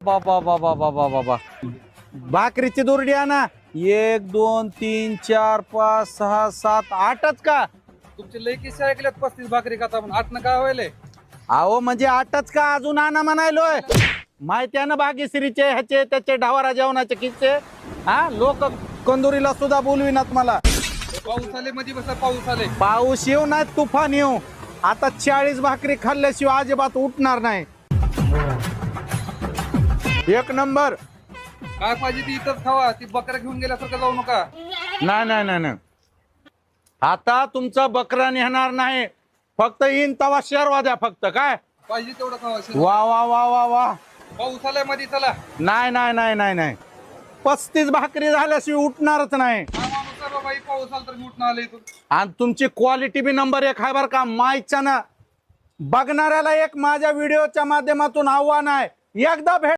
बाबा बाबा बाबा बाबा भाकरीची दुरडी आणा. एक दोन तीन चार पाच सहा सात आठच का? तुमचे लय किस्से ऐकलेत पस्तीस भाकरी खाता म्हणून. आठ काय व्हायले? अहो म्हणजे आठच का? अजून आणा म्हणायलोय माहिती आहे ना भाग्यश्रीचे ह्याचे त्याचे ढावारा जेवणाचे किस्से? हा? लोक कंदुरीला सुद्धा बोलविनात मला. पाऊस आले मध्ये बसा पाऊस आले. पाऊस येऊ नाही तुफान येऊ. आता चाळीस भाकरी खाल्ल्याशिवाय अजिबात उठणार नाही. एक नंबर. काय पाहिजे ती इथंच खावा ती बकऱ्या घेऊन गेल्यासारखं जाऊ नका. नाही नाही नाही नाही. आता तुमचा बकरा नेणार नाही. फक्त येईन तवा शेरवा द्या फक्त काय? पाहिजे तेवढं खावा. वा वा वा वा वा. पाऊस आलायमध्ये चला. नाही नाही नाही नाही नाही. पस्तीस भाकरी झाल्याशिवाय उठणारच नाही. माणूस आहे बाबा ही पाऊस आला तर मी उठणं आलं इथून. आणि तुमची क्वालिटी बी नंबर एक आहे बरं का मायच्या ना बघणाऱ्याला एक माझ्या व्हिडिओच्या माध्यमातून आव्हान आहे. एकदा भेट